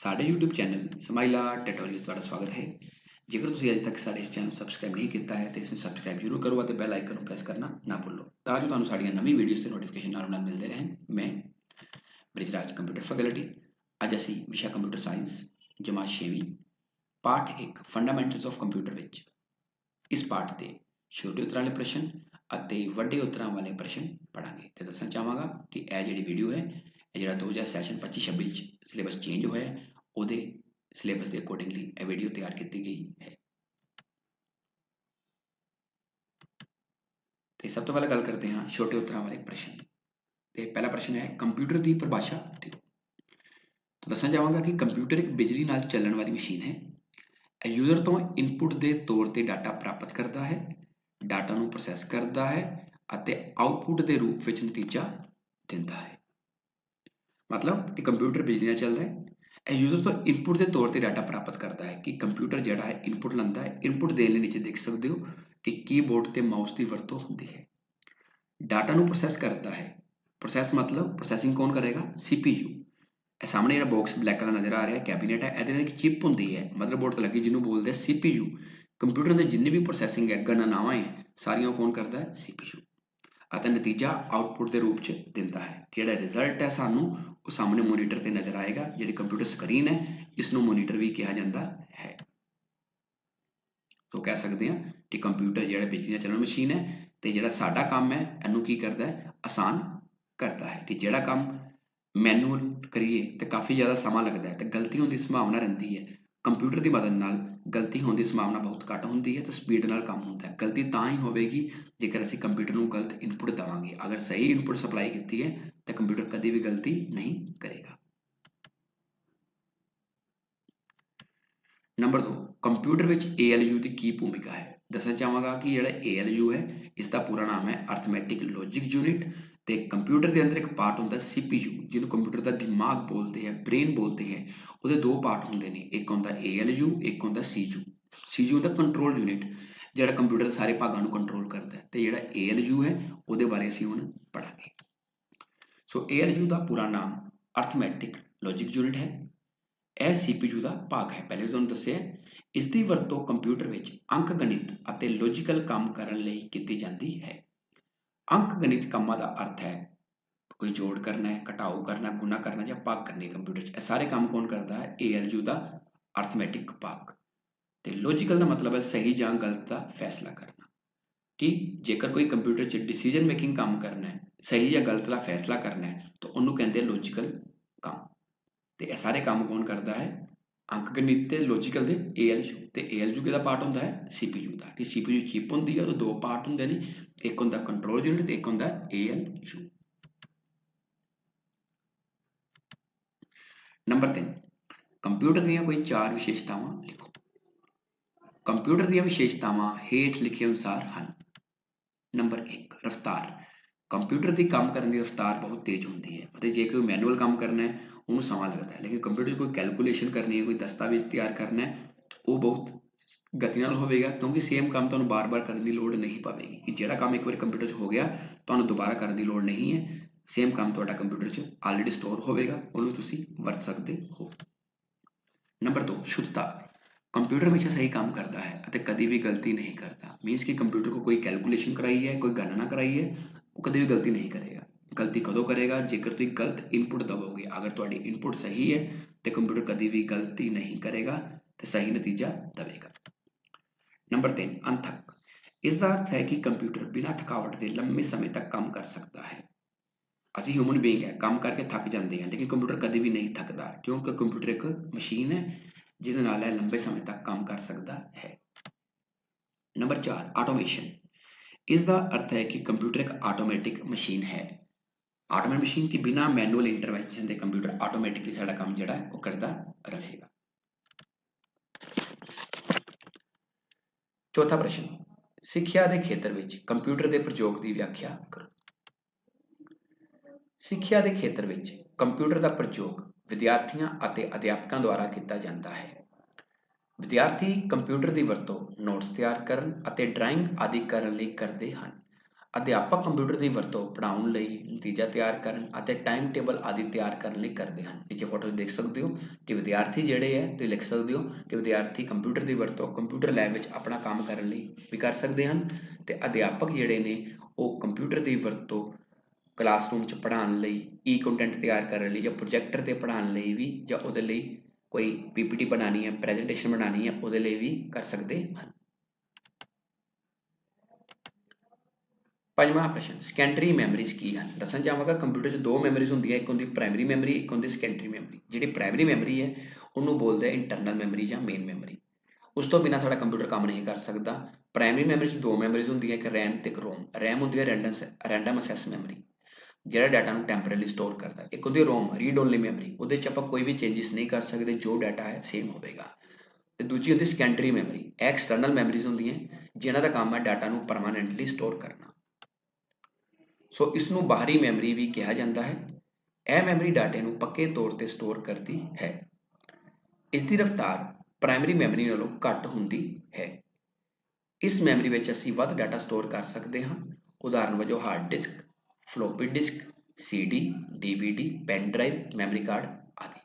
ਸਾਡੇ YouTube channel ਸਮਾਈਲਾ ਟੈਟੋਲੋਜੀ ਤੁਹਾਡਾ ਸਵਾਗਤ ਹੈ। ਜੇਕਰ ਤੁਸੀਂ ਅਜੇ ਤੱਕ ਸਾਡੇ ਇਸ ਚੈਨਲ ਨੂੰ ਸਬਸਕ੍ਰਾਈਬ ਨਹੀਂ ਕੀਤਾ ਹੈ, ਤਾਂ ਇਸ ਨੂੰ ਸਬਸਕ੍ਰਾਈਬ ਜ਼ਰੂਰ ਕਰੋ ਅਤੇ ਬੈਲ ਆਈਕਨ ਨੂੰ ਪ੍ਰੈਸ ਕਰਨਾ ਨਾ ਭੁੱਲੋ। ਤਾਂ ਜੋ ਤੁਹਾਨੂੰ ਸਾਡੀਆਂ ਨਵੀਂ ਵੀਡੀਓਜ਼ ਤੇ ਨੋਟੀਫਿਕੇਸ਼ਨ ਨਾਲ ਨਾਲ ਮਿਲਦੇ ਰਹਿਣ। ਮੈਂ ਬ੍ਰਿਜਰਾਜ ਕੰਪਿਊਟਰ ਫੈਕਲਟੀ ਅੱਜ ਅਸੀਂ ਵਿਸ਼ਾ ਕੰਪਿਊਟਰ ਸਾਇੰਸ ਜਮਾ 6ਵੀਂ ਪਾਠ 1 ਫੰਡਾਮੈਂਟਲਸ ਆਫ ਕੰਪਿਊਟਰ ਵਿੱਚ। ਇਸ ਪਾਠ 'ਤੇ ਛੋਟੇ ਉਤਰਾਂ ਵਾਲੇ ਪ੍ਰਸ਼ਨ ਅਤੇ ਵੱਡੇ ਉਤਰਾਂ ਵਾਲੇ ਪ੍ਰਸ਼ਨ ਪੜਾਂਗੇ ਤੇ ਦੱਸਣਾ ਚਾਹਾਂਗਾ ਕਿ ਇਹ ਜਿਹੜੀ ਵੀਡੀਓ ਹੈ, ਇਹ ਜਿਹੜਾ 2000 ਸੈਸ਼ਨ 25 26 ਚ ਸਿਲੇਬਸ ਚੇਂਜ ਹੋਇਆ ਹੈ। ਉਹਦੇ ਸਿਲੇਬਸ ਦੇ ਅਕੋਰਡਿੰਗਲੀ ਇਹ ਵੀਡੀਓ ਤਿਆਰ ਕੀਤੀ ਗਈ ਹੈ। ਤੇ ਸਭ ਤੋਂ ਪਹਿਲਾਂ ਗੱਲ ਕਰਦੇ ਹਾਂ ਛੋਟੇ ਉੱਤਰਾਂ ਵਾਲੇ ਪ੍ਰਸ਼ਨ ਤੇ ਪਹਿਲਾ ਪ੍ਰਸ਼ਨ ਹੈ ਕੰਪਿਊਟਰ ਦੀ ਪਰਿਭਾਸ਼ਾ ਦਿਓ। ਤਾਂ ਦੱਸਣਾ ਚਾਹਾਂਗਾ ਕਿ ਕੰਪਿਊਟਰ ਇੱਕ ਬਿਜਲੀ ਨਾਲ ਚੱਲਣ ਵਾਲੀ ਮਸ਼ੀਨ ਹੈ। ਇਹ ਯੂਜ਼ਰ ਤੋਂ ਇਨਪੁਟ ਦੇ ਤੌਰ ਤੇ ਡਾਟਾ ਪ੍ਰਾਪਤ ਕਰਦਾ ਹੈ ਡਾਟਾ ਨੂੰ ਪ੍ਰੋਸੈਸ ਕਰਦਾ ਹੈ ਅਤੇ ਆਉਟਪੁੱਟ ਦੇ ਰੂਪ ਵਿੱਚ ਨਤੀਜਾ ਦਿੰਦਾ ਹੈ। ਮਤਲਬ ਕਿ ਕੰਪਿਊਟਰ ਬਿਜਲੀ ਨਾਲ ਚੱਲਦਾ ਹੈ ਯੂਜ਼ਰ ਤੋਂ ਇਨਪੁਟ ਦੇ ਤੌਰ ਤੇ ਡਾਟਾ ਪ੍ਰਾਪਤ ਕਰਦਾ ਹੈ ਕਿ ਕੰਪਿਊਟਰ ਜਿਹੜਾ ਹੈ ਇਨਪੁਟ ਲੈਂਦਾ ਹੈ ਇਨਪੁਟ ਦੇਣ ਲਈ ਨੀਚੇ ਦੇਖ ਸਕਦੇ ਹੋ ਕਿ ਕੀਬੋਰਡ ਤੇ ਮਾਊਸ ਦੀ ਵਰਤੋਂ ਹੁੰਦੀ ਹੈ। ਡਾਟਾ ਨੂੰ ਪ੍ਰੋਸੈਸ ਕਰਦਾ ਹੈ। ਪ੍ਰੋਸੈਸ ਮਤਲਬ ਪ੍ਰੋਸੈਸਿੰਗ ਕੌਣ ਕਰੇਗਾ? CPU ਇਹ ਸਾਹਮਣੇ ਜਿਹੜਾ ਬਾਕਸ ਬਲੈਕ ਕਲਰ ਨਜ਼ਰ ਆ ਰਿਹਾ ਹੈ ਕੈਬਿਨੇਟ ਹੈ, ਇਹਦੇ ਨਾਲ ਇੱਕ ਚਿਪ ਹੁੰਦੀ ਹੈ ਮਦਰਬੋਰਡ ਤੇ ਲੱਗੀ ਜਿਹਨੂੰ ਬੋਲਦੇ CPU ਕੰਪਿਊਟਰ ਦੇ ਜਿੰਨੇ ਵੀ ਪ੍ਰੋਸੈਸਿੰਗ ਹੈ, ਗਣਨਾਵਾਂ ਹੈ, ਸਾਰੀਆਂ ਕੌਣ ਕਰਦਾ ਹੈ? CPU ਅਤੇ ਨਤੀਜਾ ਆਉਟਪੁੱਟ ਦੇ ਰੂਪ 'ਚ ਦਿੰਦਾ ਹੈ। ਜਿਹੜਾ ਰਿਜ਼ਲਟ ਹੈ ਸਾਨੂੰ ਉਹ ਸਾਹਮਣੇ ਮੋਨੀਟਰ ਤੇ ਨਜ਼ਰ ਆਏਗਾ, ਜਿਹੜੀ ਕੰਪਿਊਟਰ ਸਕਰੀਨ ਹੈ ਇਸ ਨੂੰ ਮੋਨੀਟਰ ਵੀ ਕਿਹਾ ਜਾਂਦਾ ਹੈ। ਤੋਂ ਕਹਿ ਸਕਦੇ ਹਾਂ ਕਿ ਕੰਪਿਊਟਰ ਜਿਹੜਾ ਬਿਜਲੀ ਨਾਲ ਚੱਲਣ ਮਸ਼ੀਨ ਹੈ ਤੇ ਜਿਹੜਾ ਸਾਡਾ ਕੰਮ ਹੈ, ਇਹਨੂੰ ਕੀ ਕਰਦਾ ਹੈ? ਆਸਾਨ ਕਰਦਾ ਹੈ ਕਿ ਜਿਹੜਾ ਕੰਮ ਮੈਨੂਅਲ ਕਰੀਏ ਤੇ ਕਾਫੀ ਜ਼ਿਆਦਾ ਸਮਾਂ ਲੱਗਦਾ ਹੈ ਤੇ ਗਲਤੀ ਹੋਣ ਦੀ ਸੰਭਾਵਨਾ ਰਹਿੰਦੀ ਹੈ। ਕੰਪਿਊਟਰ ਦੀ ਮਦਦ ਨਾਲ ਗਲਤੀ ਹੋਣ ਦੀ ਸੰਭਾਵਨਾ ਬਹੁਤ ਘੱਟ ਹੁੰਦੀ ਹੈ ਤੇ ਸਪੀਡ ਨਾਲ ਕੰਮ ਹੁੰਦਾ ਹੈ। ਗਲਤੀ ਤਾਂ ਹੀ ਹੋਵੇਗੀ ਜੇਕਰ ਅਸੀਂ ਕੰਪਿਊਟਰ ਨੂੰ ਗਲਤ ਇਨਪੁਟ ਦੇਵਾਂਗੇ। ਅਗਰ ਸਹੀ ਇਨਪੁਟ ਸਪਲਾਈ ਕੀਤੀ ਹੈ, ਤਾਂ ਕੰਪਿਊਟਰ ਕਦੇ ਵੀ ਗਲਤੀ ਨਹੀਂ ਕਰੇਗਾ। ਨੰਬਰ 2 ਕੰਪਿਊਟਰ ਵਿੱਚ ALU ਦੀ ਕੀ ਭੂਮਿਕਾ ਹੈ? ਦੱਸਣਾ ਚਾਹਾਂਗਾ ਕਿ ਜਿਹੜਾ ALU ਹੈ ਇਸ ਦਾ ਪੂਰਾ ਨਾਮ ਹੈ ਅਰਥਮੈਟਿਕ ਲੌਜਿਕ ਯੂਨਿਟ ਤੇ ਕੰਪਿਊਟਰ ਦੇ ਅੰਦਰ ਇੱਕ ਪਾਰਟ ਹੁੰਦਾ CPU ਜਿਹਨੂੰ ਕੰਪਿਊਟਰ ਦਾ ਦਿਮਾਗ ਬੋਲਦੇ ਆ ਬ੍ਰੇਨ ਬੋਲਦੇ ਆ ਉਹਦੇ ਦੋ ਪਾਰਟ ਹੁੰਦੇ ਨੇ, ਇੱਕ ਹੁੰਦਾ ALU ਇੱਕ ਹੁੰਦਾ CPU CPU ਦਾ ਕੰਟਰੋਲ ਯੂਨਿਟ ਜਿਹੜਾ ਕੰਪਿਊਟਰ ਦੇ ਸਾਰੇ ਭਾਗਾਂ ਨੂੰ ਕੰਟਰੋਲ ਕਰਦਾ ਹੈ, ਤੇ ਜਿਹੜਾ ALU ਹੈ, ਉਹਦੇ ਬਾਰੇ ਅਸੀਂ ਹੁਣ ਪੜਾਂਗੇ ਸੋ ALU ਦਾ ਪੂਰਾ ਨਾਮ ਅਰਥਮੈਟਿਕ ਲੌਜਿਕ ਯੂਨਿਟ ਹੈ। ਇਹ CPU ਦਾ ਭਾਗ ਹੈ। ਪਹਿਲੇ ਤੁਹਾਨੂੰ ਦੱਸਿਆ ਇਸ ਦੀ ਵਰਤੋਂ ਕੰਪਿਊਟਰ ਵਿੱਚ ਅੰਕ ਗਣਿਤ ਅਤੇ ਲੌਜੀਕਲ ਕੰਮ ਕਰਨ ਲਈ ਕੀਤੀ ਜਾਂਦੀ ਹੈ। ਅੰਕ ਗਣਿਤ ਕੰਮਾਂ ਦਾ ਅਰਥ ਹੈ। ਕੋਈ ਜੋੜ ਕਰਨਾ ਹੈ, ਘਟਾਓ ਕਰਨਾ ਗੁਣਾ ਕਰਨਾ ਜਾਂ ਭਾਗ ਕਰਨੇ ਕੰਪਿਊਟਰ 'ਚ। ਇਹ ਸਾਰੇ ਕੰਮ ਕੌਣ ਕਰਦਾ ਹੈ? ALU ਦਾ ਅਰਥਮੈਟਿਕ ਭਾਗ। ਤੇ ਲੌਜੀਕਲ ਦਾ ਮਤਲਬ ਹੈ ਸਹੀ ਜਾਂ ਗਲਤ ਦਾ ਫੈਸਲਾ ਕਰਨਾ। ਠੀਕ? ਜੇਕਰ ਕੋਈ ਕੰਪਿਊਟਰ 'ਚ ਡਿਸੀਜਨ ਮੇਕਿੰਗ ਕੰਮ ਕਰਨਾ ਹੈ, ਸਹੀ ਜਾਂ ਗਲਤ ਦਾ ਫੈਸਲਾ ਕਰਨਾ ਹੈ, ਤਾਂ ਉਹਨੂੰ ਕਹਿੰਦੇ ਲੌਜੀਕਲ ਕੰਮ। ਤੇ ਇਹ ਸਾਰੇ ਕੰਮ ਕੌਣ ਕਰਦਾ ਹੈ? ਅੰਕ ਗਣਿਤ ਤੇ ਲੌਜੀਕਲ ਦੇ ALU ਤੇ ALU ਕਿਹਦਾ ਪਾਰਟ ਹੁੰਦਾ ਹੈ CPU ਦਾ। ਕਿ CPU ਚਿਪ ਹੁੰਦੀ ਹੈ ਉਹਦੇ ਦੋ ਪਾਰਟ ਹੁੰਦੇ ਨੇ। ਇੱਕ ਹੁੰਦਾ ਕੰਟਰੋਲ ਯੂਨਿਟ ਤੇ ਇੱਕ ਹੁੰਦਾ ALU ਨੰਬਰ 3 ਕੰਪਿਊਟਰ ਦੀਆਂ ਕੋਈ ਚਾਰ ਵਿਸ਼ੇਸ਼ਤਾਵਾਂ ਲਿਖੋ। ਕੰਪਿਊਟਰ ਦੀਆਂ ਵਿਸ਼ੇਸ਼ਤਾਵਾਂ ਹੇਠ ਲਿਖੇ ਅਨੁਸਾਰ ਹਨ। ਨੰਬਰ 1 ਰਫ਼ਤਾਰ। ਕੰਪਿਊਟਰ ਦੀ ਕੰਮ ਕਰਨ ਦੀ ਰਫ਼ਤਾਰ ਬਹੁਤ ਤੇਜ਼ ਹੁੰਦੀ ਹੈ ਅਤੇ ਜੇ ਕੋਈ ਮੈਨੂਅਲ ਕੰਮ ਕਰਨਾ ਹੈ ਉਹਨੂੰ ਸਮਾਂ ਲੱਗਦਾ ਹੈ ਲੇਕਿਨ ਕੰਪਿਊਟਰ 'ਚ ਕੋਈ ਕੈਲਕੂਲੇਸ਼ਨ ਕਰਨੀ ਹੈ ਕੋਈ ਦਸਤਾਵੇਜ਼ ਤਿਆਰ ਕਰਨਾ ਹੈ ਉਹ ਬਹੁਤ ਗਤੀ ਨਾਲ ਹੋਵੇਗਾ ਕਿਉਂਕਿ ਸੇਮ ਕੰਮ ਤੁਹਾਨੂੰ ਬਾਰ-ਬਾਰ ਕਰਨ ਦੀ ਲੋੜ ਨਹੀਂ ਪਵੇਗੀ ਕਿ ਜਿਹੜਾ ਕੰਮ ਇੱਕ ਵਾਰ ਕੰਪਿਊਟਰ 'ਚ ਹੋ ਗਿਆ ਤੁਹਾਨੂੰ ਦੁਬਾਰਾ ਕਰਨ ਦੀ ਲੋੜ ਨਹੀਂ ਹੈ ਸੇਮ ਕੰਮ ਤੁਹਾਡਾ ਕੰਪਿਊਟਰ 'ਚ ਆਲਰੇਡੀ ਸਟੋਰ ਹੋਵੇਗਾ ਉਹਨੂੰ ਤੁਸੀਂ ਵਰਤ ਸਕਦੇ ਹੋ ਨੰਬਰ 2 ਸ਼ੁੱਧਤਾ ਕੰਪਿਊਟਰ ਹਮੇਸ਼ਾ ਸਹੀ ਕੰਮ ਕਰਦਾ ਹੈ ਅਤੇ ਕਦੀ ਵੀ ਗਲਤੀ ਨਹੀਂ ਕਰਦਾ ਮੀਨਸ ਕਿ ਕੰਪਿਊਟਰ ਕੋ ਕੋਈ ਕੈਲਕੂਲੇਸ਼ਨ ਕਰਾਈ ਹੈ ਕੋਈ ਗਣਨਾ ਕਰਾਈ ਹੈ ਉਹ ਕਦੇ ਵੀ ਗਲਤੀ ਨਹੀਂ ਕਰੇਗਾ ਗਲਤੀ ਕਦੋਂ ਕਰੇਗਾ ਜੇਕਰ ਤੁਸੀਂ ਗਲਤ ਇਨਪੁਟ ਦਵੋਗੇ ਅਗਰ ਤੁਹਾਡੀ ਇਨਪੁਟ ਸਹੀ ਹੈ ਤੇ ਕੰਪਿਊਟਰ ਕਦੀ ਵੀ ਗਲਤੀ ਨਹੀਂ ਕਰੇਗਾ ਤੇ ਸਹੀ ਨਤੀਜਾ ਦੇਵੇਗਾ ਨੰਬਰ 3 ਅੰਥਕ ਇਸ ਦਾ ਅਰਥ ਹੈ ਕਿ ਕੰਪਿਊਟਰ ਬਿਨਾਂ ਥਕਾਵਟ ਦੇ ਲੰਮੇ ਸਮੇਂ ਤੱਕ ਕੰਮ ਕਰ ਸਕਦਾ ਹੈ ਅਸੀਂ ਹਿਊਮਨ ਬੀਇੰਗ ਹੈ ਕੰਮ ਕਰਕੇ ਥੱਕ ਜਾਂਦੇ ਹਾਂ ਲੇਕਿਨ ਕੰਪਿਊਟਰ ਕਦੇ ਵੀ ਨਹੀਂ ਥੱਕਦਾ ਕਿਉਂਕਿ ਕੰਪਿਊਟਰ ਇੱਕ ਮਸ਼ੀਨ ਹੈ ਜਿਹਦੇ ਨਾਲ ਇਹ ਲੰਬੇ ਸਮੇਂ ਤੱਕ ਕੰਮ ਕਰ ਸਕਦਾ ਹੈ ਨੰਬਰ 4 ਆਟੋਮੇਸ਼ਨ ਇਸ ਦਾ ਅਰਥ ਹੈ ਕਿ ਕੰਪਿਊਟਰ ਇੱਕ ਆਟੋਮੈਟਿਕ ਮਸ਼ੀਨ ਹੈ ਆਟੋਮੈਟਿਕ ਮਸ਼ੀਨ ਕਿ ਬਿਨਾ ਮੈਨੂਅਲ ਇੰਟਰਵੈਂਸ਼ਨ ਦੇ ਕੰਪਿਊਟਰ ਆਟੋਮੈਟਿਕਲੀ ਸਾਡਾ ਕੰਮ ਜਿਹੜਾ ਹੈ, ਉਹ ਕਰਦਾ ਰਹੇਗਾ। ਚੌਥਾ ਪ੍ਰਸ਼ਨ, ਸਿੱਖਿਆ ਦੇ ਖੇਤਰ ਵਿੱਚ ਕੰਪਿਊਟਰ ਦੇ ਪ੍ਰਯੋਗ ਦੀ ਵਿਆਖਿਆ ਕਰੋ। ਸਿੱਖਿਆ ਦੇ ਖੇਤਰ ਵਿੱਚ ਕੰਪਿਊਟਰ ਦਾ ਪ੍ਰਯੋਗ ਵਿਦਿਆਰਥੀਆਂ ਅਤੇ ਅਧਿਆਪਕਾਂ ਦੁਆਰਾ ਕੀਤਾ ਜਾਂਦਾ ਹੈ। ਵਿਦਿਆਰਥੀ ਕੰਪਿਊਟਰ ਦੀ ਵਰਤੋਂ ਨੋਟਸ ਤਿਆਰ ਕਰਨ ਅਤੇ ਡਰਾਇੰਗ ਆਦਿ ਕਰਨ ਲਈ ਕਰਦੇ ਹਨ। ਅਧਿਆਪਕ ਕੰਪਿਊਟਰ ਦੀ ਵਰਤੋਂ ਪੜ੍ਹਾਉਣ ਲਈ ਨਤੀਜਾ ਤਿਆਰ ਕਰਨ ਅਤੇ ਟਾਈਮ ਟੇਬਲ ਆਦਿ ਤਿਆਰ ਕਰਨ ਲਈ ਕਰਦੇ ਹਨ ਨੀਚੇ ਫੋਟੋ ਦੇਖ ਸਕਦੇ ਹੋ ਕਿ ਵਿਦਿਆਰਥੀ ਜਿਹੜੇ ਹੈ, ਤੁਸੀਂ ਲਿਖ ਸਕਦੇ ਹੋ ਕਿ ਵਿਦਿਆਰਥੀ ਕੰਪਿਊਟਰ ਦੀ ਵਰਤੋਂ ਕੰਪਿਊਟਰ ਲੈਬ ਵਿੱਚ ਆਪਣਾ ਕੰਮ ਕਰਨ ਲਈ ਵੀ ਕਰ ਸਕਦੇ ਹਨ ਤੇ ਅਧਿਆਪਕ ਜਿਹੜੇ ਨੇ, ਉਹ ਕੰਪਿਊਟਰ ਦੀ ਵਰਤੋਂ ਕਲਾਸਰੂਮ 'ਚ ਪੜ੍ਹਾਉਣ ਲਈ ਈ ਕੰਟੈਂਟ ਤਿਆਰ ਕਰਨ ਲਈ ਜਾਂ ਪ੍ਰੋਜੈਕਟਰ ਤੇ ਪੜ੍ਹਾਉਣ ਲਈ ਵੀ ਜਾਂ ਉਹਦੇ ਲਈ ਕੋਈ ਪੀਪੀਟੀ ਬਣਾਉਣੀ ਹੈ ਪ੍ਰੈਜੈਂਟੇਸ਼ਨ ਬਣਾਉਣੀ ਹੈ, ਉਹਦੇ ਲਈ ਵੀ ਕਰ ਸਕਦੇ ਹਨ। ਪੰਜਵਾਂ ਪ੍ਰਸ਼ਨ ਸੈਕੰਡਰੀ ਮੈਮਰੀਜ਼ ਕੀ ਹਨ? ਦੱਸਣ ਜਾਵਾਂਗਾ ਕੰਪਿਊਟਰ 'ਚ ਦੋ ਮੈਮਰੀਜ਼ ਹੁੰਦੀਆਂ, ਇੱਕ ਹੁੰਦੀ ਪ੍ਰਾਇਮਰੀ ਮੈਮਰੀ ਇੱਕ ਹੁੰਦੀ ਸੈਕੰਡਰੀ ਮੈਮਰੀ ਜਿਹੜੀ ਪ੍ਰਾਇਮਰੀ ਮੈਮਰੀ ਹੈ, ਉਹਨੂੰ ਬੋਲਦੇ ਆ ਇੰਟਰਨਲ ਮੈਮਰੀ ਜਾਂ ਮੇਨ ਮੈਮਰੀ ਉਸ ਤੋਂ ਬਿਨਾ ਸਾਡਾ ਕੰਪਿਊਟਰ ਕੰਮ ਨਹੀਂ ਕਰ ਸਕਦਾ। ਪ੍ਰਾਇਮਰੀ ਮੈਮਰੀ 'ਚ ਦੋ ਮੈਮਰੀਜ਼ ਹੁੰਦੀਆਂ, ਇੱਕ ਰੈਮ ਤੇ ਇੱਕ ਰੋਮ ਰੈਮ ਹੁੰਦੀ ਹੈ ਰੈਂਡਮ ਰੈਂਡਮ ਅਸੈਸ ਮੈਮਰੀ ਜਿਹੜਾ ਡਾਟਾ ਨੂੰ ਟੈਂਪਰੇਰੀ ਸਟੋਰ ਕਰਦਾ। ਇੱਕ ਹੁੰਦੀ ਰੋਮ ਰੀਡ ਓਨਲੀ ਮੈਮਰੀ ਉਹਦੇ 'ਚ ਆਪਾਂ ਕੋਈ ਵੀ ਚੇਂਜਸ ਨਹੀਂ ਕਰ ਸਕਦੇ, ਜੋ ਡਾਟਾ ਹੈ ਸੇਮ ਹੋਵੇਗਾ। ਤੇ ਦੂਜੀ ਹੁੰਦੀ ਸੈਕੰਡਰੀ ਮੈਮਰੀ ਐਕਸਟਰਨਲ ਮੈਮਰੀਜ਼ ਹੁੰਦੀਆਂ, ਜਿਨ੍ਹਾਂ ਦਾ ਕੰਮ ਹੈ ਡਾਟਾ ਨੂੰ ਪਰਮਾਨੈਂਟਲੀ ਸਟੋਰ ਕਰਨਾ। ਸੋ ਇਸ ਨੂੰ ਬਾਹਰੀ ਮੈਮਰੀ ਵੀ ਕਿਹਾ ਜਾਂਦਾ ਹੈ। ਇਹ ਮੈਮਰੀ ਡਾਟੇ ਨੂੰ ਪੱਕੇ ਤੌਰ ਤੇ ਸਟੋਰ ਕਰਦੀ ਹੈ। ਇਸ ਦੀ ਰਫ਼ਤਾਰ ਪ੍ਰਾਇਮਰੀ ਮੈਮਰੀ ਨਾਲੋਂ ਘੱਟ ਹੁੰਦੀ ਹੈ। ਇਸ ਮੈਮਰੀ ਵਿੱਚ ਅਸੀਂ ਵੱਧ ਡਾਟਾ ਸਟੋਰ ਕਰ ਸਕਦੇ ਹਾਂ। ਉਦਾਹਰਨ ਵਜੋਂ hard disk, floppy disk, CD, DVD, pen drive, memory card ਆਦਿ।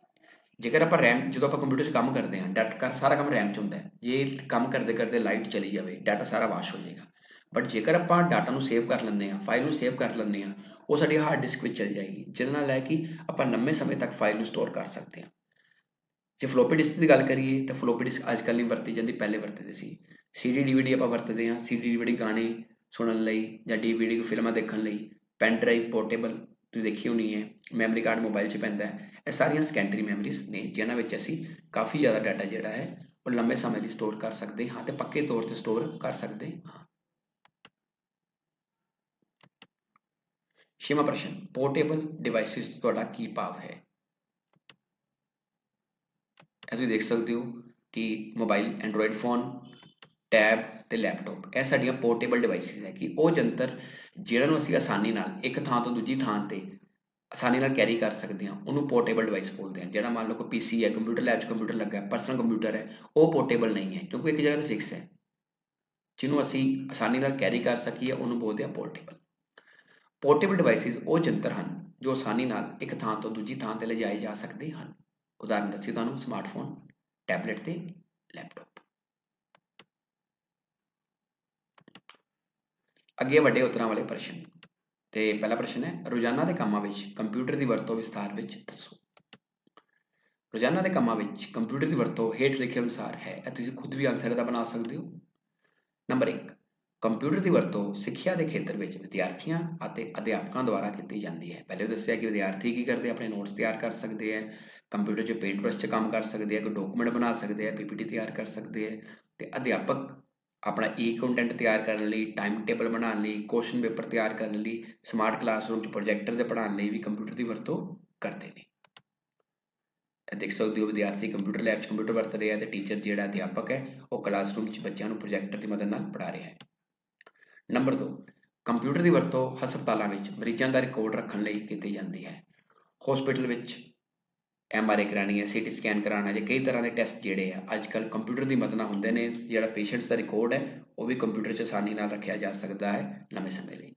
ਜੇਕਰ ਆਪਾਂ ਰੈਮ, ਜਦੋਂ ਆਪਾਂ ਕੰਪਿਊਟਰ 'ਚ ਕੰਮ ਕਰਦੇ ਹਾਂ, ਡਾਟਾ ਸਾਰਾ ਕੰਮ ਰੈਮ 'ਚ ਹੁੰਦਾ ਹੈ। ਜੇ ਕੰਮ ਕਰਦੇ ਕਰਦੇ ਲਾਈਟ ਚਲੀ ਜਾਵੇ, ਡਾਟਾ ਸਾਰਾ ਵਾਸ਼ ਹੋ ਜਾਏਗਾ। ਬਟ ਜੇਕਰ ਆਪਾਂ ਡਾਟਾ ਨੂੰ ਸੇਵ ਕਰ ਲੈਂਦੇ ਹਾਂ ਫਾਈਲ ਨੂੰ ਸੇਵ ਕਰ ਲੈਂਦੇ ਹਾਂ, ਉਹ ਸਾਡੀ ਹਾਰਡ ਡਿਸਕ ਵਿੱਚ ਚਲ ਜਾਏਗੀ, ਜਿਹਦੇ ਨਾਲ ਹੈ ਕਿ ਆਪਾਂ ਲੰਮੇ ਸਮੇਂ ਤੱਕ ਫਾਈਲ ਨੂੰ ਸਟੋਰ ਕਰ ਸਕਦੇ ਹਾਂ। ਜੇ ਫਲੋਪੀ ਡਿਸਕ ਦੀ ਗੱਲ ਕਰੀਏ, ਤਾਂ ਫਲੋਪੀ ਡਿਸਕ ਅੱਜ ਕੱਲ੍ਹ ਨਹੀਂ ਵਰਤੀ ਜਾਂਦੀ, ਪਹਿਲੇ ਵਰਤਦੇ ਸੀ। ਸੀਡੀ ਡੀਵੀਡੀ ਆਪਾਂ ਵਰਤਦੇ ਹਾਂ ਸੀਡੀ ਡੀਵੀਡੀ ਗਾਣੇ ਸੁਣਨ ਲਈ ਜਾਂ ਡੀਵੀਡੀ ਫਿਲਮਾਂ ਦੇਖਣ ਲਈ ਪੈਨ ਡਰਾਈਵ ਪੋਰਟੇਬਲ ਤੁਸੀਂ ਦੇਖੀ ਹੋਣੀ ਹੈ ਮੈਮਰੀ ਕਾਰਡ ਮੋਬਾਈਲ 'ਚ ਪੈਂਦਾ ਹੈ। ਇਹ ਸਾਰੀਆਂ ਸੈਕੰਡਰੀ ਮੈਮਰੀਜ਼ ਨੇ ਜਿਨ੍ਹਾਂ ਵਿੱਚ ਅਸੀਂ ਕਾਫੀ ਜ਼ਿਆਦਾ ਡਾਟਾ ਜਿਹੜਾ ਹੈ, ਉਹ ਲੰਮੇ ਸਮੇਂ ਲਈ ਸਟੋਰ ਕਰ ਸਕਦੇ ਹਾਂ ਤੇ ਪੱਕੇ ਤੌਰ ਤੇ ਸਟੋਰ ਕਰ ਸਕਦੇ ਹਾਂ। ਛੇਵਾਂ ਪ੍ਰਸ਼ਨ ਪੋਰਟੇਬਲ ਡਿਵਾਈਸਿਸ ਤੁਹਾਡਾ ਕੀ ਭਾਵ ਹੈ? ਇਹ ਤੁਸੀਂ ਦੇਖ ਸਕਦੇ ਹੋ ਕਿ ਮੋਬਾਈਲ ਐਂਡਰੋਇਡ ਫੋਨ ਟੈਬ ਤੇ ਲੈਪਟਾਪ ਇਹ ਸਾਡੀਆਂ ਪੋਰਟੇਬਲ ਡਿਵਾਈਸਿਸ ਹੈ ਕਿ ਉਹ ਜੰਤਰ ਜਿਹੜਾ ਨੂੰ ਅਸੀਂ ਆਸਾਨੀ ਨਾਲ ਇੱਕ ਥਾਂ ਤੋਂ ਦੂਜੀ ਥਾਂ ਤੇ ਆਸਾਨੀ ਨਾਲ ਕੈਰੀ ਕਰ ਸਕਦੇ ਹਾਂ, ਉਹਨੂੰ ਪੋਰਟੇਬਲ ਡਿਵਾਈਸ ਬੋਲਦੇ ਹਾਂ। ਜਿਹੜਾ ਮੰਨ ਲਓ ਕੋਈ ਪੀਸੀ ਹੈ ਕੰਪਿਊਟਰ ਲੈਬ 'ਚ ਕੰਪਿਊਟਰ ਲੱਗਾ ਹੈ ਪਰਸਨਲ ਕੰਪਿਊਟਰ ਹੈ, ਉਹ ਪੋਰਟੇਬਲ ਨਹੀਂ ਹੈ, ਕਿਉਂਕਿ ਇੱਕ ਜਗ੍ਹਾ ਤੇ ਫਿਕਸ ਹੈ। ਜਿਹਨੂੰ ਅਸੀਂ ਆਸਾਨੀ ਨਾਲ ਕੈਰੀ ਕਰ ਸਕੀਏ, ਉਹਨੂੰ ਬੋਲਦੇ ਹਾਂ ਪੋਰਟੇਬਲ ਪੋਰਟੇਬਲ ਡਿਵਾਈਸਿਸ ਉਹ ਜੰਤਰ ਹਨ ਜੋ ਆਸਾਨੀ ਨਾਲ ਇੱਕ ਥਾਂ ਤੋਂ ਦੂਜੀ ਥਾਂ ਤੇ ਲਿਜਾਏ ਜਾ ਸਕਦੇ ਹਨ। ਉਦਾਹਰਨ ਦੱਸੀ ਤੁਹਾਨੂੰ ਸਮਾਰਟਫੋਨ ਟੈਬਲੇਟ ਤੇ ਲੈਪਟਾਪ ਅੱਗੇ ਵੱਡੇ ਉਤਰਾਂ ਵਾਲੇ ਪ੍ਰਸ਼ਨ। ਤੇ ਪਹਿਲਾ ਪ੍ਰਸ਼ਨ ਹੈ, ਰੋਜ਼ਾਨਾ ਦੇ ਕੰਮਾਂ ਵਿੱਚ ਕੰਪਿਊਟਰ ਦੀ ਵਰਤੋਂ ਵਿਸਥਾਰ ਵਿੱਚ ਦੱਸੋ। ਰੋਜ਼ਾਨਾ ਦੇ ਕੰਮਾਂ ਵਿੱਚ ਕੰਪਿਊਟਰ ਦੀ ਵਰਤੋਂ ਹੇਠ ਲਿਖੇ ਅਨੁਸਾਰ ਹੈ, ਇਹ ਤੁਸੀਂ ਖੁਦ ਵੀ ਆਨਸਰ ਇਹਦਾ ਬਣਾ ਸਕਦੇ ਹੋ। ਨੰਬਰ 1 ਕੰਪਿਊਟਰ ਦੀ ਵਰਤੋਂ ਸਿੱਖਿਆ ਦੇ ਖੇਤਰ ਵਿੱਚ ਵਿਦਿਆਰਥੀਆਂ ਅਤੇ ਅਧਿਆਪਕਾਂ ਦੁਆਰਾ ਕੀਤੀ ਜਾਂਦੀ ਹੈ। ਪਹਿਲੇ ਦੱਸਿਆ ਕਿ ਵਿਦਿਆਰਥੀ ਕੀ ਕਰਦੇ ਆਪਣੇ ਨੋਟਸ ਤਿਆਰ ਕਰ ਸਕਦੇ ਹੈ ਕੰਪਿਊਟਰ 'ਚ ਪੇਂਟ ਬ੍ਰਸ਼ 'ਚ ਕੰਮ ਕਰ ਸਕਦੇ ਹੈ ਕੋਈ ਡਾਕੂਮੈਂਟ ਬਣਾ ਸਕਦੇ ਆ ਪੀਪੀਟੀ ਤਿਆਰ ਕਰ ਸਕਦੇ ਹੈ ਤੇ ਅਧਿਆਪਕ ਆਪਣਾ ਈ ਕੰਟੈਂਟ ਤਿਆਰ ਕਰਨ ਲਈ ਟਾਈਮ ਟੇਬਲ ਬਣਾਉਣ ਲਈ ਕੁਐਸਚਨ ਪੇਪਰ ਤਿਆਰ ਕਰਨ ਲਈ ਸਮਾਰਟ ਕਲਾਸਰੂਮ 'ਚ ਪ੍ਰੋਜੈਕਟਰ ਦੇ ਪੜ੍ਹਾਉਣ ਲਈ ਵੀ ਕੰਪਿਊਟਰ ਦੀ ਵਰਤੋਂ ਕਰਦੇ ਨੇ। ਇਹ ਦੇਖ ਸਕਦੇ ਹੋ ਵਿਦਿਆਰਥੀ ਕੰਪਿਊਟਰ ਲੈਬ 'ਚ ਕੰਪਿਊਟਰ ਵਰਤ ਰਿਹਾ ਤੇ ਟੀਚਰ ਜਿਹੜਾ ਅਧਿਆਪਕ ਹੈ, ਉਹ ਕਲਾਸਰੂਮ 'ਚ ਬੱਚਿਆਂ ਨੂੰ ਪ੍ਰੋਜੈਕਟਰ ਦੀ ਮਦਦ ਨਾਲ ਪੜ੍ਹਾ ਰਿਹਾ ਹੈ। ਨੰਬਰ 2 ਕੰਪਿਊਟਰ ਦੀ ਵਰਤੋਂ ਹਸਪਤਾਲਾਂ ਵਿੱਚ ਮਰੀਜ਼ਾਂ ਦਾ ਰਿਕਾਰਡ ਰੱਖਣ ਲਈ ਕੀਤੀ ਜਾਂਦੀ ਹੈ। ਹਸਪੀਟਲ ਵਿੱਚ ਐੱਮ ਆਰ ਆਈ ਕਰਾਣੀ ਹੈ ਸੀਟੀ ਸਕੈਨ ਕਰਾਉਣਾ ਜਾਂ ਕਈ ਤਰ੍ਹਾਂ ਦੇ ਟੈਸਟ ਜਿਹੜੇ ਆ ਅੱਜ ਕੱਲ ਕੰਪਿਊਟਰ ਦੀ ਮਦਦ ਨਾਲ ਹੁੰਦੇ ਨੇ, ਜਿਹੜਾ ਪੇਸ਼ੈਂਟਸ ਦਾ ਰਿਕਾਰਡ ਹੈ, ਉਹ ਵੀ ਕੰਪਿਊਟਰ 'ਚ ਆਸਾਨੀ ਨਾਲ ਰੱਖਿਆ ਜਾ ਸਕਦਾ ਹੈ ਲੰਮੇ ਸਮੇਂ ਲਈ।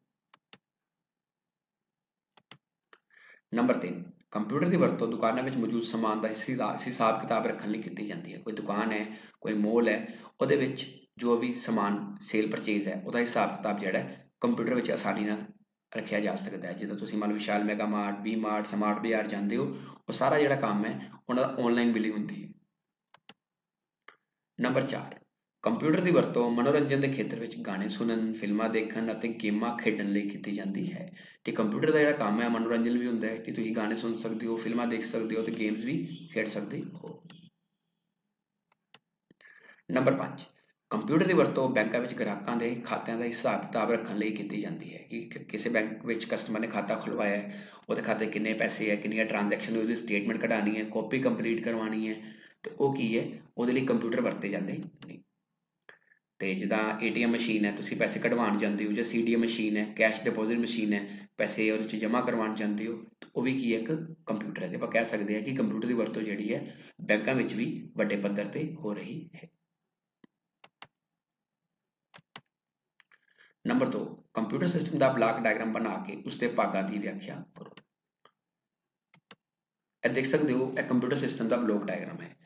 ਨੰਬਰ 3 ਕੰਪਿਊਟਰ ਦੀ ਵਰਤੋਂ ਦੁਕਾਨਾਂ ਵਿੱਚ ਮੌਜੂਦ ਸਮਾਨ ਦਾ ਹਿਸਾਬ ਕਿਤਾਬ ਰੱਖਣ ਲਈ ਕੀਤੀ ਜਾਂਦੀ ਹੈ। ਕੋਈ ਦੁਕਾਨ ਹੈ, ਕੋਈ ਮੋਲ ਹੈ, ਉਹਦੇ ਵਿੱਚ ਜੋ ਵੀ ਸਮਾਨ ਸੇਲ ਪਰਚੇਜ਼ ਹੈ, ਉਹਦਾ ਹਿਸਾਬ ਕਿਤਾਬ ਜਿਹੜਾ ਕੰਪਿਊਟਰ ਵਿੱਚ ਆਸਾਨੀ ਨਾਲ ਰੱਖਿਆ ਜਾ ਸਕਦਾ ਹੈ। ਜਿੱਦਾਂ ਤੁਸੀਂ ਮੰਨ ਲਓ Vishal mega mart V mart smart Bazaar ਜਾਂਦੇ ਹੋ, ਉਹ ਸਾਰਾ ਜਿਹੜਾ ਕੰਮ ਹੈ, ਉਹਨਾਂ ਦਾ ਆਨਲਾਈਨ ਬਿਲਿੰਗ ਹੁੰਦੀ ਹੈ। ਨੰਬਰ 4 ਕੰਪਿਊਟਰ ਦੀ ਵਰਤੋਂ ਮਨੋਰੰਜਨ ਦੇ ਖੇਤਰ ਵਿੱਚ ਗਾਣੇ ਸੁਣਨ, ਫਿਲਮਾਂ ਦੇਖਣ ਅਤੇ ਗੇਮਾਂ ਖੇਡਣ ਲਈ ਕੀਤੀ ਜਾਂਦੀ ਹੈ। ਤੇ ਕੰਪਿਊਟਰ ਦਾ ਜਿਹੜਾ ਕੰਮ ਹੈ, ਮਨੋਰੰਜਨ ਵੀ ਹੁੰਦਾ ਹੈ ਕਿ ਤੁਸੀਂ ਗਾਣੇ ਸੁਣ ਸਕਦੇ ਹੋ, ਫਿਲਮਾਂ ਦੇਖ ਸਕਦੇ ਹੋ ਤੇ ਗੇਮਸ ਵੀ ਖੇਡ ਸਕਦੇ ਹੋ। ਨੰਬਰ 5 ਕੰਪਿਊਟਰ ਦੀ ਵਰਤੋਂ ਬੈਂਕਾਂ ਵਿੱਚ ਗ੍ਰਾਹਕਾਂ ਦੇ ਖਾਤਿਆਂ ਦਾ ਹਿਸਾਬ ਕਿਤਾਬ ਰੱਖਣ ਲਈ ਕੀਤੀ ਜਾਂਦੀ ਹੈ ਕਿ ਕਿਸੇ ਬੈਂਕ ਵਿੱਚ ਕਸਟਮਰ ਨੇ ਖਾਤਾ ਖੁਲਵਾਇਆ ਹੈ, ਉਹਦੇ ਖਾਤੇ ਕਿੰਨੇ ਪੈਸੇ ਹੈ, ਕਿੰਨੀਆਂ ਟ੍ਰਾਂਜੈਕਸ਼ਨ ਉਹਦੀ ਸਟੇਟਮੈਂਟ ਕਢਾਣੀ ਹੈ ਕਾਪੀ ਕੰਪਲੀਟ ਕਰਵਾਉਣੀ ਹੈ, ਤੇ ਉਹ ਕੀ ਹੈ? ਉਹਦੇ ਲਈ ਕੰਪਿਊਟਰ ਵਰਤੇ ਜਾਂਦੇ ਨੇ। ਤੇ ਜਿੱਦਾਂ ਏਟੀਐਮ ਮਸ਼ੀਨ ਹੈ, ਤੁਸੀਂ ਪੈਸੇ ਕਢਵਾਉਣ ਜਾਂਦੇ ਹੋ ਜਾਂ ਸੀਡੀਐਮ ਮਸ਼ੀਨ ਹੈ ਕੈਸ਼ ਡਿਪੋਜ਼ਿਟ ਮਸ਼ੀਨ ਹੈ, ਪੈਸੇ ਉਹਦੇ 'ਚ ਜਮ੍ਹਾਂ ਕਰਵਾਉਣ ਜਾਂਦੇ ਹੋ ਉਹ ਵੀ ਕੀ ਹੈ? ਇੱਕ ਕੰਪਿਊਟਰ ਹੈ। ਤੇ ਆਪਾਂ ਕਹਿ ਸਕਦੇ ਹਾਂ ਕਿ ਕੰਪਿਊਟਰ ਦੀ ਵਰਤੋਂ ਜਿਹੜੀ ਹੈ, ਬੈਂਕਾਂ ਵਿੱਚ ਵੀ ਵੱਡੇ ਪੱਧਰ ਤੇ ਹੋ ਰਹੀ ਹੈ। ਨੰਬਰ 2 ਕੰਪਿਊਟਰ ਸਿਸਟਮ ਦਾ ਬਲਾਕ ਡਾਇਗਰਾਮ ਬਣਾ ਕੇ ਉਸ ਦੇ ਭਾਗਾਂ ਦੀ ਵਿਆਖਿਆ ਕਰੋ। ਇਹ ਦੇਖ ਸਕਦੇ ਹੋ, ਇਹ ਕੰਪਿਊਟਰ ਸਿਸਟਮ ਦਾ ਬਲਾਕ ਡਾਇਗਰਾਮ ਹੈ।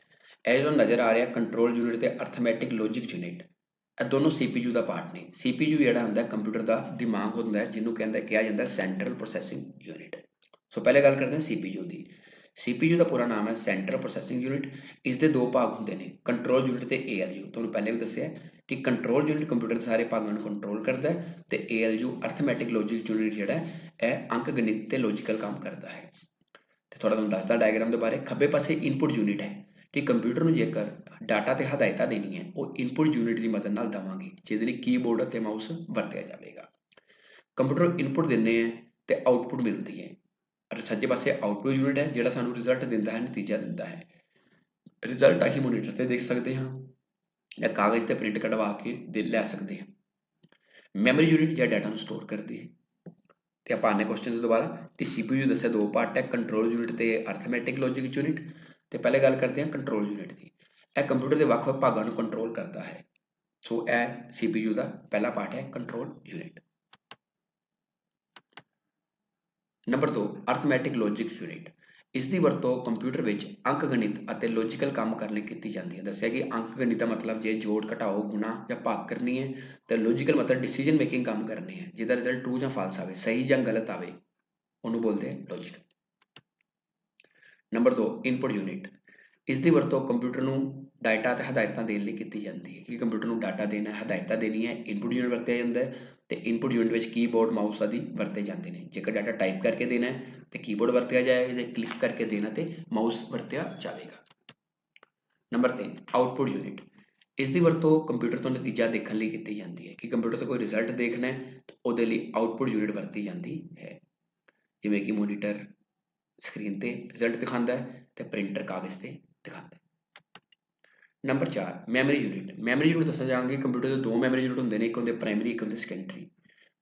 ਇਹ ਜੋ ਨਜ਼ਰ ਆ ਰਿਹਾ ਕੰਟਰੋਲ ਯੂਨਿਟ ਤੇ ਅਰਥਮੈਟਿਕ ਲੌਜਿਕ ਯੂਨਿਟ ਇਹ ਦੋਨੋਂ CPU ਦਾ ਪਾਰਟ ਨੇ। CPU ਜਿਹੜਾ ਹੁੰਦਾ ਕੰਪਿਊਟਰ ਦਾ ਦਿਮਾਗ ਹੁੰਦਾ ਹੈ, ਜਿਹਨੂੰ ਕਹਿੰਦਾ ਕਿਹਾ ਜਾਂਦਾ ਸੈਂਟਰਲ ਪ੍ਰੋਸੈਸਿੰਗ ਯੂਨਿਟ ਸੋ ਪਹਿਲੇ ਗੱਲ ਕਰਦੇ ਹਾਂ CPU ਦੀ। CPU ਦਾ ਪੂਰਾ ਨਾਮ ਹੈ ਸੈਂਟਰਲ ਪ੍ਰੋਸੈਸਿੰਗ ਯੂਨਿਟ ਇਸ ਦੇ ਦੋ ਭਾਗ ਹੁੰਦੇ ਨੇ ਕੰਟਰੋਲ ਯੂਨਿਟ ਤੇ ALU ਤੁਹਾਨੂੰ ਪਹਿਲੇ ਵੀ ਦੱਸਿਆ ਕਿ ਕੰਟਰੋਲ ਯੂਨਿਟ ਕੰਪਿਊਟਰ ਦੇ ਸਾਰੇ ਭਾਗਾਂ ਨੂੰ ਕੰਟਰੋਲ ਕਰਦਾ ਹੈ ਤੇ ALU ਅਰਥਮੈਟਿਕ ਲੌਜਿਕ ਯੂਨਿਟ ਜਿਹੜਾ ਹੈ, ਇਹ ਅੰਕ ਗਣਿਤ ਤੇ ਲੌਜੀਕਲ ਕੰਮ ਕਰਦਾ ਹੈ। ਤੇ ਥੋੜਾ ਤੁਹਾਨੂੰ ਦੱਸਦਾ ਡਾਇਗਰਾਮ ਦੇ ਬਾਰੇ, ਖੱਬੇ ਪਾਸੇ ਇਨਪੁਟ ਯੂਨਿਟ ਹੈ। ਕਿ ਕੰਪਿਊਟਰ ਨੂੰ ਜੇਕਰ ਡਾਟਾ ਤੇ ਹਦਾਇਤਾਂ ਦੇਣੀ ਹੈ, ਉਹ ਇਨਪੁਟ ਯੂਨਿਟ ਦੀ ਮਦਦ ਨਾਲ ਦਵਾਂਗੇ, ਜਿਹਦੇ ਲਈ ਕੀਬੋਰਡ ਅਤੇ ਮਾਊਸ ਵਰਤਿਆ ਜਾਵੇਗਾ। ਕੰਪਿਊਟਰ ਇਨਪੁਟ ਦਿੰਨੇ ਹੈ ਤੇ ਆਉਟਪੁੱਟ ਮਿਲਦੀ ਹੈ। ਅਤੇ ਸੱਜੇ ਪਾਸੇ ਆਉਟਪੁੱਟ ਯੂਨਿਟ ਹੈ, ਜਿਹੜਾ ਸਾਨੂੰ ਰਿਜ਼ਲਟ ਦਿੰਦਾ ਹੈ, ਨਤੀਜਾ ਦਿੰਦਾ ਹੈ। ਰਿਜ਼ਲਟ ਅਸੀਂ ਮੋਨੀਟਰ ਤੇ ਦੇਖ ਸਕਦੇ ਹਾਂ। ਜਾਂ ਕਾਗਜ਼ ਤੇ ਪ੍ਰਿੰਟ ਕਢਵਾ ਕੇ ਦੇ ਲੈ ਸਕਦੇ ਹਾਂ। ਮੈਮਰੀ ਯੂਨਿਟ ਜਾਂ ਡਾਟਾ ਨੂੰ ਸਟੋਰ ਕਰਦੀ ਹੈ। ਤੇ ਆਪਾਂ ਆਨੇ ਕੁਐਸਚਨ ਦੇ ਦੁਬਾਰਾ। ਕਿ CPU ਦੱਸਿਆ ਦੋ ਪਾਰਟ ਹੈ ਕੰਟਰੋਲ ਯੂਨਿਟ ਤੇ ਅਰਥਮੈਟਿਕ ਲੌਜਿਕ ਯੂਨਿਟ ਤੇ ਪਹਿਲੇ ਗੱਲ ਕਰਦੇ ਹਾਂ ਕੰਟਰੋਲ ਯੂਨਿਟ ਦੀ। ਇਹ ਕੰਪਿਊਟਰ ਦੇ ਵੱਖ-ਵੱਖ ਭਾਗਾਂ ਨੂੰ ਕੰਟਰੋਲ ਕਰਦਾ ਹੈ। ਸੋ ਇਹ CPU ਦਾ ਪਹਿਲਾ ਪਾਰਟ ਹੈ control unit number 2 arithmetic logic unit ਇਸ ਦੀ ਵਰਤੋਂ ਕੰਪਿਊਟਰ ਵਿੱਚ ਅੰਕ ਗਣਿਤ ਅਤੇ ਲੌਜੀਕਲ ਕੰਮ ਕਰਨ ਲਈ ਕੀਤੀ ਜਾਂਦੀ ਹੈ। ਦੱਸਿਆ ਕਿ ਅੰਕ ਗਣਿਤ ਦਾ ਮਤਲਬ ਜੇ ਜੋੜ, ਘਟਾਓ, ਗੁਣਾ ਜਾਂ ਭਾਗ ਕਰਨੀ ਹੈ, ਤੇ ਲੌਜੀਕਲ ਮਤਲਬ ਡਿਸੀਜਨ ਮੇਕਿੰਗ ਕੰਮ ਕਰਨੀ ਹੈ, ਜਿਹਦਾ ਰਿਜ਼ਲਟ ਟਰੂ ਜਾਂ ਫਾਲਸ ਆਵੇ, ਸਹੀ ਜਾਂ ਗਲਤ ਆਵੇ, ਉਹਨੂੰ ਬੋਲਦੇ ਆ ਲੌਜੀਕ ਨੰਬਰ 2 ਇਨਪੁਟ ਯੂਨਿਟ ਇਸ ਦੀ ਵਰਤੋਂ ਕੰਪਿਊਟਰ ਨੂੰ ਡਾਟਾ ਤੇ ਹਦਾਇਤਾਂ ਦੇਣ ਲਈ ਕੀਤੀ ਜਾਂਦੀ ਹੈ ਕਿ ਕੰਪਿਊਟਰ ਨੂੰ ਡਾਟਾ ਦੇਣਾ, ਹਦਾਇਤਾਂ ਦੇਣੀਆਂ ਹੈ ਇਨਪੁਟ ਯੂਨਿਟ ਵਰਤਿਆ ਜਾਂਦਾ ਹੈ ਤੇ ਇਨਪੁਟ ਯੂਨਿਟ ਵਿੱਚ ਕੀਬੋਰਡ ਮਾਊਸ ਆਦਿ ਵਰਤੇ ਜਾਂਦੇ ਨੇ। ਜੇਕਰ ਡਾਟਾ ਟਾਈਪ ਕਰਕੇ ਦੇਣਾ ਹੈ, ਤੇ ਕੀਬੋਰਡ ਵਰਤਿਆ ਜਾਏਗਾ ਜੇ ਕਲਿੱਕ ਕਰਕੇ ਦੇਣਾ ਤੇ ਮਾਊਸ ਵਰਤਿਆ ਜਾਵੇਗਾ। ਨੰਬਰ 3 ਆਉਟਪੁੱਟ ਯੂਨਿਟ ਇਸ ਦੀ ਵਰਤੋਂ ਕੰਪਿਊਟਰ ਤੋਂ ਨਤੀਜਾ ਦੇਖਣ ਲਈ ਕੀਤੀ ਜਾਂਦੀ ਹੈ ਕਿ ਕੰਪਿਊਟਰ ਤੋਂ ਕੋਈ ਰਿਜ਼ਲਟ ਦੇਖਣਾ ਹੈ, ਤਾਂ ਉਹਦੇ ਲਈ ਆਉਟਪੁੱਟ ਯੂਨਿਟ ਵਰਤੀ ਜਾਂਦੀ ਹੈ। ਜਿਵੇਂ ਕਿ ਮੋਨੀਟਰ ਸਕਰੀਨ ਤੇ ਰਿਜ਼ਲਟ ਦਿਖਾਉਂਦਾ ਹੈ ਤੇ ਪ੍ਰਿੰਟਰ ਕਾਗਜ਼ ਤੇ ਦਿਖਾਉਂਦਾ ਹੈ। Number 4 memory unit memory unit ਦੱਸਿਆ ਜਾਵਾਂਗੇ ਕੰਪਿਊਟਰ ਦੇ ਦੋ ਮੈਮਰੀ ਯੂਨਿਟ ਹੁੰਦੇ ਨੇ, ਇੱਕ ਹੁੰਦੇ ਪ੍ਰਾਇਮਰੀ ਇੱਕ ਹੁੰਦੇ ਸੈਕੰਡਰੀ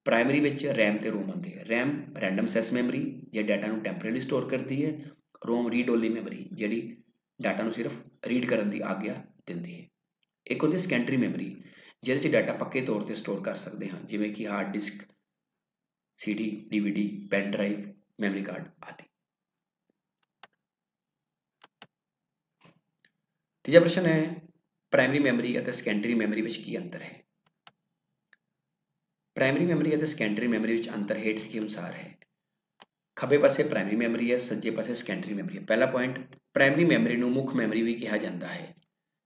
ਪ੍ਰਾਇਮਰੀ ਵਿੱਚ ਰੈਮ ਤੇ ਰੋਮ ਹੁੰਦੇ ਆ। RAM ਰੈਂਡਮ ਸੈਸ ਮੈਮਰੀ ਜੇ ਡਾਟਾ ਨੂੰ ਟੈਂਪਰੇਰੀ ਸਟੋਰ ਕਰਦੀ ਹੈ ਰੋਮ ਰੀਡ ਓਨਲੀ ਮੈਮਰੀ ਜਿਹੜੀ ਡਾਟਾ ਨੂੰ ਸਿਰਫ ਰੀਡ ਕਰਨ ਦੀ ਆਗਿਆ ਦਿੰਦੀ ਹੈ। ਇੱਕ ਹੁੰਦੀ ਸੈਕੰਡਰੀ ਮੈਮਰੀ ਜਿਹਦੇ 'ਚ ਡਾਟਾ ਪੱਕੇ ਤੌਰ ਤੇ ਸਟੋਰ ਕਰ ਸਕਦੇ ਹਾਂ, ਜਿਵੇਂ ਕਿ hard disk CD, DVD pen drive memory card ਆਦਿ। ਤੀਜਾ ਪ੍ਰਸ਼ਨ ਹੈ ਪ੍ਰਾਇਮਰੀ ਮੈਮਰੀ ਅਤੇ ਸੈਕੰਡਰੀ ਮੈਮਰੀ ਵਿੱਚ ਕੀ ਅੰਤਰ ਹੈ? ਪ੍ਰਾਇਮਰੀ ਮੈਮਰੀ ਅਤੇ ਸੈਕੰਡਰੀ ਮੈਮਰੀ ਵਿੱਚ ਅੰਤਰ ਹੇਠ ਲਿਖੇ ਅਨੁਸਾਰ ਹੈ? ਖੱਬੇ ਪਾਸੇ ਪ੍ਰਾਇਮਰੀ ਮੈਮਰੀ ਹੈ, ਸੱਜੇ ਪਾਸੇ ਸੈਕੰਡਰੀ ਮੈਮਰੀ ਹੈ। ਪਹਿਲਾ ਪੁਆਇੰਟ ਪ੍ਰਾਇਮਰੀ ਮੈਮਰੀ ਨੂੰ ਮੁੱਖ ਮੈਮਰੀ ਵੀ ਕਿਹਾ ਜਾਂਦਾ ਹੈ।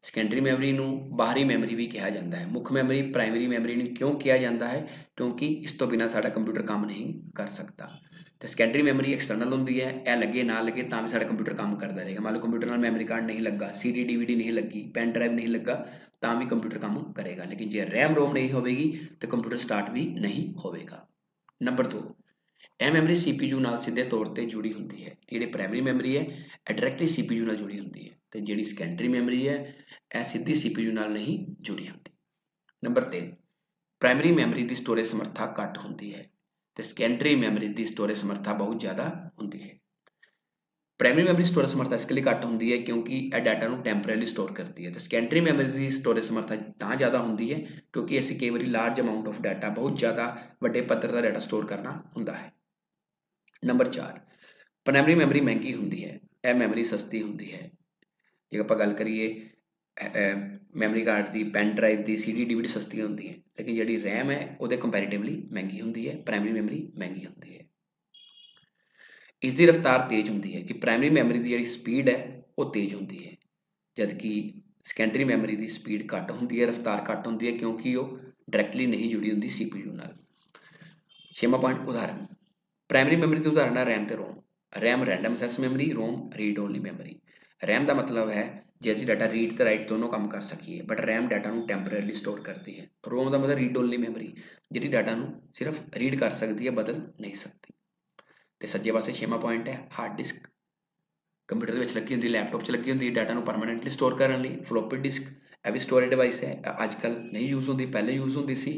ਸੈਕੰਡਰੀ ਮੈਮਰੀ ਨੂੰ ਬਾਹਰੀ ਮੈਮਰੀ ਵੀ ਕਿਹਾ ਜਾਂਦਾ ਹੈ। ਮੁੱਖ ਮੈਮਰੀ ਪ੍ਰਾਇਮਰੀ ਮੈਮਰੀ ਨੂੰ ਕਿਉਂ ਕਿਹਾ ਜਾਂਦਾ ਹੈ? ਕਿਉਂਕਿ ਇਸ ਤੋਂ ਬਿਨਾ ਸਾਡਾ ਕੰਪਿਊਟਰ ਕੰਮ ਨਹੀਂ ਕਰ ਸਕਦਾ। ਤੇ ਸੈਕੰਡਰੀ ਮੈਮਰੀ ਐਕਸਟਰਨਲ ਹੁੰਦੀ ਹੈ, ਇਹ ਲੱਗੇ, ਨਾ ਲੱਗੇ, ਤਾਂ ਵੀ ਸਾਡਾ ਕੰਪਿਊਟਰ ਕੰਮ ਕਰਦਾ ਰਹੇਗਾ। ਮੰਨ ਲਓ ਕੰਪਿਊਟਰ ਨਾਲ ਮੈਮਰੀ ਕਾਰਡ ਨਹੀਂ ਲੱਗਾ CD DVD ਨਹੀਂ ਲੱਗੀ ਪੈਨ ਡਰਾਈਵ ਨਹੀਂ ਲੱਗਾ, ਤਾਂ ਵੀ ਕੰਪਿਊਟਰ ਕੰਮ ਕਰੇਗਾ। ਲੇਕਿਨ ਜੇ ਰੈਮ ਰੋਮ ਨਹੀਂ ਹੋਵੇਗੀ, ਤਾਂ ਕੰਪਿਊਟਰ ਸਟਾਰਟ ਵੀ ਨਹੀਂ ਹੋਵੇਗਾ। ਨੰਬਰ 2 ਇਹ ਮੈਮਰੀ CPU ਨਾਲ ਸਿੱਧੇ ਤੌਰ ਤੇ ਜੁੜੀ ਹੁੰਦੀ ਹੈ। ਜਿਹੜੀ ਪ੍ਰਾਇਮਰੀ ਮੈਮਰੀ ਹੈ, ਇਹ ਡਾਇਰੈਕਟਲੀ CPU ਨਾਲ ਜੁੜੀ ਹੁੰਦੀ ਹੈ। ਤੇ ਜਿਹੜੀ ਸੈਕੰਡਰੀ ਮੈਮਰੀ ਹੈ, ਇਹ ਸਿੱਧੀ CPU ਨਾਲ ਨਹੀਂ ਜੁੜੀ ਹੁੰਦੀ। ਨੰਬਰ 3 ਪ੍ਰਾਇਮਰੀ ਮੈਮਰੀ ਦੀ ਸਟੋਰੇਜ ਸਮਰੱਥਾ ਘੱਟ ਹੁੰਦੀ ਹੈ। ਤੇ ਸੈਕੰਡਰੀ ਮੈਮਰੀ ਦੀ ਸਟੋਰੇਜ ਸਮਰੱਥਾ ਬਹੁਤ ਜ਼ਿਆਦਾ ਹੁੰਦੀ ਹੈ। ਪ੍ਰਾਇਮਰੀ ਮੈਮਰੀ ਸਟੋਰੇਜ ਸਮਰੱਥਾ ਇਸ ਲਈ ਘੱਟ ਹੁੰਦੀ ਹੈ ਕਿਉਂਕਿ ਇਹ ਡਾਟਾ ਨੂੰ ਟੈਂਪਰੇਰੀ ਸਟੋਰ ਕਰਦੀ ਹੈ। ਤੇ ਸੈਕੰਡਰੀ ਮੈਮਰੀ ਦੀ ਸਟੋਰੇਜ ਸਮਰੱਥਾ ਤਾਂ ਜ਼ਿਆਦਾ ਹੁੰਦੀ ਹੈ ਕਿਉਂਕਿ ਅਸੀਂ ਕਈ ਵਾਰੀ ਲਾਰਜ ਅਮਾਉਂਟ ਆਫ ਡਾਟਾ ਬਹੁਤ ਜ਼ਿਆਦਾ ਵੱਡੇ ਪੱਧਰ ਦਾ ਡਾਟਾ ਸਟੋਰ ਕਰਨਾ ਹੁੰਦਾ ਹੈ। ਨੰਬਰ 4 ਪ੍ਰਾਇਮਰੀ ਮੈਮਰੀ ਮਹਿੰਗੀ ਹੁੰਦੀ ਹੈ, ਇਹ ਮੈਮਰੀ ਸਸਤੀ ਹੁੰਦੀ ਹੈ। ਜੇ ਆਪਾਂ ਗੱਲ ਕਰੀਏ ਮੈਮਰੀ ਕਾਰਡ ਦੀ ਪੈਨ ਡਰਾਈਵ ਦੀ CD DVD ਸਸਤੀ ਹੁੰਦੀ ਹੈ। ਲੇਕਿਨ ਜਿਹੜੀ ਰੈਮ ਹੈ, ਉਹਦੇ ਕੰਪੈਰੀਟਿਵਲੀ ਮਹਿੰਗੀ ਹੁੰਦੀ ਹੈ ਪ੍ਰਾਇਮਰੀ ਮੈਮਰੀ ਮਹਿੰਗੀ ਹੁੰਦੀ ਹੈ। ਇਸ ਦੀ ਰਫ਼ਤਾਰ ਤੇਜ਼ ਹੁੰਦੀ ਹੈ ਕਿ ਪ੍ਰਾਇਮਰੀ ਮੈਮਰੀ ਦੀ ਜਿਹੜੀ ਸਪੀਡ ਹੈ, ਉਹ ਤੇਜ਼ ਹੁੰਦੀ ਹੈ। ਜਦਕਿ ਸੈਕੰਡਰੀ ਮੈਮਰੀ ਦੀ ਸਪੀਡ ਘੱਟ ਹੁੰਦੀ ਹੈ, ਰਫ਼ਤਾਰ ਘੱਟ ਹੁੰਦੀ ਹੈ, ਕਿਉਂਕਿ ਉਹ ਡਾਇਰੈਕਟਲੀ ਨਹੀਂ ਜੁੜੀ ਹੁੰਦੀ CPU ਨਾਲ। ਛੇਵਾਂ ਪੁਆਇੰਟ ਉਦਾਹਰਨ। ਪ੍ਰਾਇਮਰੀ ਮੈਮਰੀ ਦੀ ਉਦਾਹਰਨ ਹੈ RAM ਤੇ ROM RAM random access memory ROM read only memory RAM ਦਾ ਮਤਲਬ ਹੈ ਜੇ ਅਸੀਂ ਡਾਟਾ ਰੀਡ ਤੇ ਰਾਈਟ ਦੋਨੋਂ ਕੰਮ ਕਰ ਸਕੀਏ ਬਟ RAM ਡਾਟਾ ਨੂੰ ਟੈਂਪਰੇਰੀਲੀ ਸਟੋਰ ਕਰਦੀ ਹੈ ROM ਦਾ ਮਤਲਬ ਰੀਡ ਓਨਲੀ ਮੈਮਰੀ ਜਿਹੜੀ ਡਾਟਾ ਨੂੰ ਸਿਰਫ ਰੀਡ ਕਰ ਸਕਦੀ ਹੈ ਬਦਲ ਨਹੀਂ ਸਕਦੀ ਤੇ ਸੱਜੇ ਪਾਸੇ ਛੇਵਾਂ ਪੁਆਇੰਟ ਹੈ ਹਾਰਡ ਡਿਸਕ ਕੰਪਿਊਟਰ ਦੇ ਵਿੱਚ ਲੱਗੀ ਹੁੰਦੀ ਲੈਪਟਾਪ 'ਚ ਲੱਗੀ ਹੁੰਦੀ ਡਾਟਾ ਨੂੰ ਪਰਮਾਨੈਂਟਲੀ ਸਟੋਰ ਕਰਨ ਲਈ ਫਲੋਪੀ ਡਿਸਕ ਇਹ ਵੀ ਸਟੋਰੇਜ ਡਿਵਾਈਸ ਹੈ ਅੱਜ ਕੱਲ ਨਹੀਂ ਯੂਜ਼ ਹੁੰਦੀ ਪਹਿਲੇ ਯੂਜ਼ ਹੁੰਦੀ ਸੀ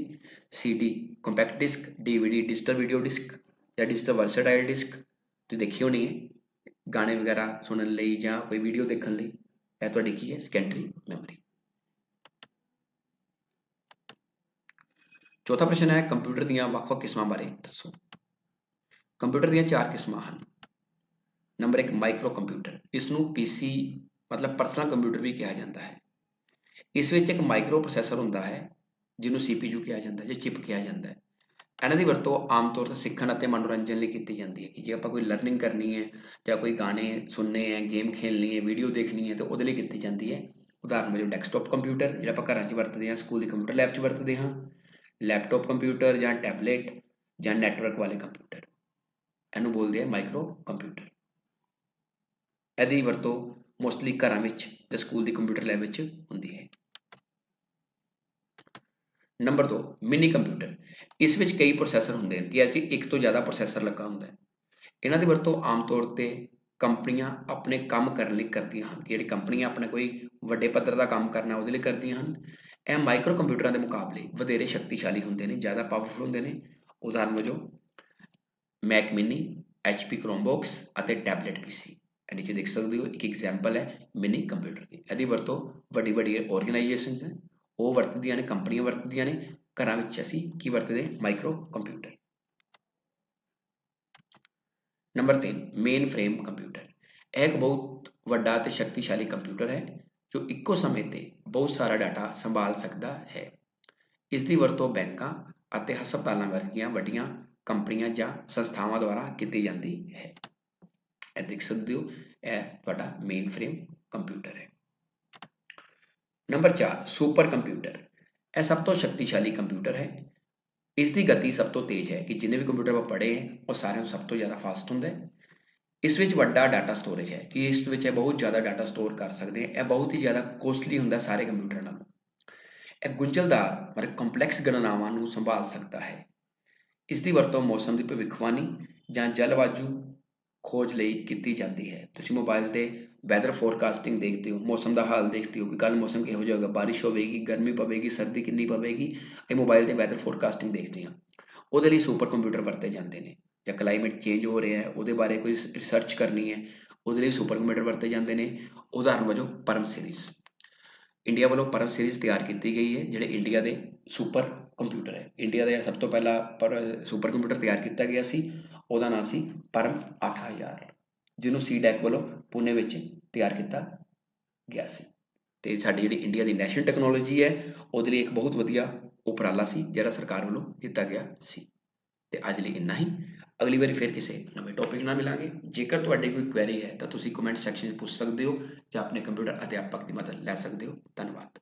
CD compact disc DVD digital video disc ਜਾਂ ਡਿਜੀਟਲ ਵਰਸਟਾਈਲ ਡਿਸਕ ਤੁਸੀਂ ਦੇਖੀ ਹੋਣੀ ਹੈ ਗਾਣੇ ਵਗੈਰਾ ਸੁਣਨ ਲਈ ਜਾਂ ਕੋਈ ਵੀਡੀਓ ਦੇਖਣ ਲਈ ਇਹ ਤੁਹਾਡੀ ਕੀ ਹੈ? ਸੈਕੰਡਰੀ ਮੈਮਰੀ ਚੌਥਾ ਪ੍ਰਸ਼ਨ ਹੈ ਕੰਪਿਊਟਰ ਦੀਆਂ ਵੱਖ-ਵੱਖ ਕਿਸਮਾਂ ਬਾਰੇ ਦੱਸੋ। ਕੰਪਿਊਟਰ ਦੀਆਂ ਚਾਰ ਕਿਸਮਾਂ ਹਨ। ਨੰਬਰ 1 ਮਾਈਕਰੋ ਕੰਪਿਊਟਰ ਇਸ ਨੂੰ ਪੀਸੀ ਮਤਲਬ ਪਰਸਨਲ ਕੰਪਿਊਟਰ ਵੀ ਕਿਹਾ ਜਾਂਦਾ ਹੈ। ਇਸ ਵਿੱਚ ਇੱਕ ਮਾਈਕਰੋ ਪ੍ਰੋਸੈਸਰ ਹੁੰਦਾ ਹੈ, ਜਿਹਨੂੰ CPU ਕਿਹਾ ਜਾਂਦਾ ਹੈ, ਜਾਂ ਚਿਪ ਕਿਹਾ ਜਾਂਦਾ ਹੈ। ਇਹਨਾਂ ਦੀ ਵਰਤੋਂ ਆਮ ਤੌਰ ਤੇ ਸਿੱਖਣ ਅਤੇ ਮਨੋਰੰਜਨ ਲਈ ਕੀਤੀ ਜਾਂਦੀ ਹੈ ਕਿ ਜੇ ਆਪਾਂ ਕੋਈ ਲਰਨਿੰਗ ਕਰਨੀ ਹੈ ਜਾਂ ਕੋਈ ਗਾਣੇ ਸੁਣਨੇ ਹੈ ਗੇਮ ਖੇਲਣੀ ਹੈ ਵੀਡੀਓ ਦੇਖਣੀ ਹੈ, ਤਾਂ ਉਹਦੇ ਲਈ ਕੀਤੀ ਜਾਂਦੀ ਹੈ। ਉਦਾਹਰਨ ਵਜੋਂ ਡੈਸਕਟਾਪ ਕੰਪਿਊਟਰ ਜਿਹੜਾ ਆਪਾਂ ਘਰਾਂ 'ਚ ਵਰਤਦੇ ਹਾਂ ਸਕੂਲ ਦੀ ਕੰਪਿਊਟਰ ਲੈਬ 'ਚ ਵਰਤਦੇ ਹਾਂ ਲੈਪਟਾਪ ਕੰਪਿਊਟਰ ਜਾਂ ਟੈਬਲੇਟ ਜਾਂ ਨੈਟਵਰਕ ਵਾਲੇ ਕੰਪਿਊਟਰ ਇਹਨੂੰ ਬੋਲਦੇ ਆ ਮਾਈਕਰੋ ਕੰਪਿਊਟਰ ਇਹਦੀ ਵਰਤੋਂ ਮੋਸਟਲੀ ਘਰਾਂ ਵਿੱਚ ਜਾਂ ਸਕੂਲ ਦੀ ਕੰਪਿਊਟਰ ਲੈਬ ਵਿੱਚ ਹੁੰਦੀ ਹੈ। ਨੰਬਰ 2 ਮਿਨੀ ਕੰਪਿਊਟਰ ਇਸ ਵਿੱਚ ਕਈ ਪ੍ਰੋਸੈਸਰ ਹੁੰਦੇ ਹਨ, ਕਿ ਇਹ ਇੱਕ ਤੋਂ ਜ਼ਿਆਦਾ ਪ੍ਰੋਸੈਸਰ ਲੱਗਾ ਹੁੰਦਾ ਹੈ। ਇਹਨਾਂ ਦੀ ਵਰਤੋਂ ਆਮ ਤੌਰ ਤੇ ਕੰਪਨੀਆਂ ਆਪਣੇ ਕੰਮ ਕਰਨ ਲਈ ਕਰਦੀਆਂ ਹਨ ਜਿਹੜੀ ਕੰਪਨੀਆਂ ਆਪਣਾ ਕੋਈ ਵੱਡੇ ਪੱਧਰ ਦਾ ਕੰਮ ਕਰਨਾ ਉਹਦੇ ਲਈ ਕਰਦੀਆਂ ਹਨ। ਇਹ ਮਾਈਕਰੋ ਕੰਪਿਊਟਰਾਂ ਦੇ ਮੁਕਾਬਲੇ ਵਧੇਰੇ ਸ਼ਕਤੀਸ਼ਾਲੀ ਹੁੰਦੇ ਨੇ, ਜ਼ਿਆਦਾ ਪਾਵਰਫੁਲ ਹੁੰਦੇ ਨੇ। ਉਦਾਹਰਨ ਵਜੋਂ ਮੈਕ ਮਿਨੀ HP Chromebooks ਅਤੇ ਟੈਬਲੇਟ PC ਇਹ ਨੀਚੇ ਦੇਖ ਸਕਦੇ ਹੋ, ਇੱਕ ਐਗਜ਼ਾਮਪਲ ਹੈ ਮਿਨੀ ਕੰਪਿਊਟਰ ਦੀ। ਇਹਦੀ ਵਰਤੋਂ ਵੱਡੀ ਵੱਡੀ ਆਰਗੇਨਾਈਜੇਸ਼ਨਸ ਹੈ। ਉਹ ਵਰਤਦੀਆਂ ਨੇ, ਕੰਪਨੀਆਂ ਵਰਤਦੀਆਂ ਨੇ। ਘਰਾਂ ਵਿੱਚ ਅਸੀਂ ਕੀ ਵਰਤਦੇ micro computer number 3 mainframe computer ਇਹ ਇੱਕ ਬਹੁਤ ਵੱਡਾ ਤੇ ਸ਼ਕਤੀਸ਼ਾਲੀ ਕੰਪਿਊਟਰ ਹੈ ਜੋ ਇੱਕੋ ਸਮੇਂ ਤੇ ਬਹੁਤ ਸਾਰਾ ਡਾਟਾ ਸੰਭਾਲ ਸਕਦਾ ਹੈ ਇਸ ਦੀ ਵਰਤੋਂ ਬੈਂਕਾਂ ਅਤੇ ਹਸਪਤਾਲਾਂ ਵਰਗੀਆਂ ਵੱਡੀਆਂ ਕੰਪਨੀਆਂ ਜਾਂ ਸੰਸਥਾਵਾਂ ਦੁਆਰਾ ਕੀਤੀ ਜਾਂਦੀ ਹੈ ਇਹ ਦੇਖ ਸਕਦੇ ਹੋ ਇਹ ਤੁਹਾਡਾ ਮੇਨ ਫਰੇਮ ਕੰਪਿਊਟਰ ਹੈ ਨੰਬਰ 4 ਸੁਪਰ ਕੰਪਿਊਟਰ ਇਹ ਸਭ ਤੋਂ ਸ਼ਕਤੀਸ਼ਾਲੀ ਕੰਪਿਊਟਰ ਹੈ। ਇਸ ਦੀ ਗਤੀ ਸਭ ਤੋਂ ਤੇਜ਼ ਹੈ ਕਿ ਜਿੰਨੇ ਵੀ ਕੰਪਿਊਟਰ ਆਪਾਂ ਪੜ੍ਹੇ ਹੈ, ਉਹ ਸਾਰਿਆਂ ਤੋਂ ਸਭ ਤੋਂ ਜ਼ਿਆਦਾ ਫਾਸਟ ਹੁੰਦਾ ਹੈ। ਇਸ ਵਿੱਚ ਵੱਡਾ ਡਾਟਾ ਸਟੋਰੇਜ ਹੈ ਕਿ ਇਸ ਵਿੱਚ ਇਹ ਬਹੁਤ ਜ਼ਿਆਦਾ ਡਾਟਾ ਸਟੋਰ ਕਰ ਸਕਦੇ ਹੈ। ਇਹ ਬਹੁਤ ਹੀ ਜ਼ਿਆਦਾ ਕੋਸਟਲੀ ਹੁੰਦਾ ਸਾਰੇ ਕੰਪਿਊਟਰਾਂ ਨਾਲੋਂ। ਇਹ ਗੁੰਝਲਦਾਰ ਪਰ ਕੰਪਲੈਕਸ ਗਣਨਾਵਾਂ ਨੂੰ ਸੰਭਾਲ ਸਕਦਾ ਹੈ। ਇਸ ਦੀ ਵਰਤੋਂ ਮੌਸਮ ਦੀ ਭਵਿੱਖਬਾਣੀ ਜਾਂ ਜਲਵਾਯੂ ਖੋਜ ਲਈ ਕੀਤੀ ਜਾਂਦੀ ਹੈ। ਤੁਸੀਂ ਮੋਬਾਈਲ ਤੇ ਵੈਦਰ ਫੋਰਕਾਸਟਿੰਗ ਦੇਖਦੇ ਹੋ, ਮੌਸਮ ਦਾ ਹਾਲ ਦੇਖਦੇ ਹੋ ਕਿ ਕੱਲ ਮੌਸਮ ਕਿਹੋ ਜਿਹਾ ਹੋਵੇਗਾ ਬਾਰਿਸ਼ ਹੋਵੇਗੀ, ਗਰਮੀ ਪਵੇਗੀ, ਸਰਦੀ ਕਿੰਨੀ ਪਵੇਗੀ, ਇਹ ਮੋਬਾਈਲ ਤੇ ਵੈਦਰ ਫੋਰਕਾਸਟਿੰਗ ਦੇਖਦੇ ਹਾਂ। ਉਹਦੇ ਲਈ ਸੁਪਰ ਕੰਪਿਊਟਰ ਵਰਤੇ ਜਾਂਦੇ ਨੇ, ਜਾਂ ਕਲਾਈਮੇਟ ਚੇਂਜ ਹੋ ਰਿਹਾ ਹੈ, ਉਹਦੇ ਬਾਰੇ ਕੋਈ ਰਿਸਰਚ ਕਰਨੀ ਹੈ, ਉਹਦੇ ਲਈ ਸੁਪਰ ਕੰਪਿਊਟਰ ਵਰਤੇ ਜਾਂਦੇ ਨੇ। ਉਦਾਹਰਨ ਵਜੋਂ ਪਰਮ ਸੀਰੀਜ਼ ਇੰਡੀਆ ਵੱਲੋਂ ਪਰਮ ਸੀਰੀਜ਼ ਤਿਆਰ ਕੀਤੀ ਗਈ ਹੈ, ਜਿਹੜੇ ਇੰਡੀਆ ਦੇ ਸੁਪਰ ਕੰਪਿਊਟਰ ਹੈ। ਇੰਡੀਆ ਦਾ ਸਭ ਤੋਂ ਪਹਿਲਾ ਪਰ ਸੁਪਰ ਕੰਪਿਊਟਰ ਤਿਆਰ ਕੀਤਾ ਗਿਆ ਸੀ, ਉਹਦਾ ਨਾਮ ਸੀ ਪਰਮ 8000 ਜਿਹਨੂੰ ਸੀ ਡੈਕ ਵੱਲੋਂ ਪੁਣੇ ਵਿੱਚ ਤਿਆਰ ਕੀਤਾ ਗਿਆ ਸੀ। ਤੇ ਸਾਡੀ ਜਿਹੜੀ ਇੰਡੀਆ ਦੀ ਨੈਸ਼ਨਲ ਟੈਕਨੋਲੋਜੀ ਹੈ, ਉਹਦੇ ਲਈ ਇੱਕ ਬਹੁਤ ਵਧੀਆ ਉਪਰਾਲਾ ਸੀ, ਜਿਹੜਾ ਸਰਕਾਰ ਵੱਲੋਂ ਦਿੱਤਾ ਗਿਆ ਸੀ। ਤੇ ਅੱਜ ਲਈ ਇੰਨਾ ਹੀ। ਅਗਲੀ ਵਾਰੀ ਫਿਰ ਕਿਸੇ ਨਵੇਂ ਟੌਪਿਕ ਨਾਲ ਮਿਲਾਂਗੇ। ਜੇਕਰ ਤੁਹਾਡੀ ਕੋਈ ਕੁਐਰੀ ਹੈ, ਤਾਂ ਤੁਸੀਂ ਕਮੈਂਟ ਸੈਕਸ਼ਨ ਵਿੱਚ ਪੁੱਛ ਸਕਦੇ ਹੋ ਜਾਂ ਆਪਣੇ ਕੰਪਿਊਟਰ ਅਧਿਆਪਕ ਦੀ ਮਦਦ ਲੈ ਸਕਦੇ ਹੋ। ਧੰਨਵਾਦ।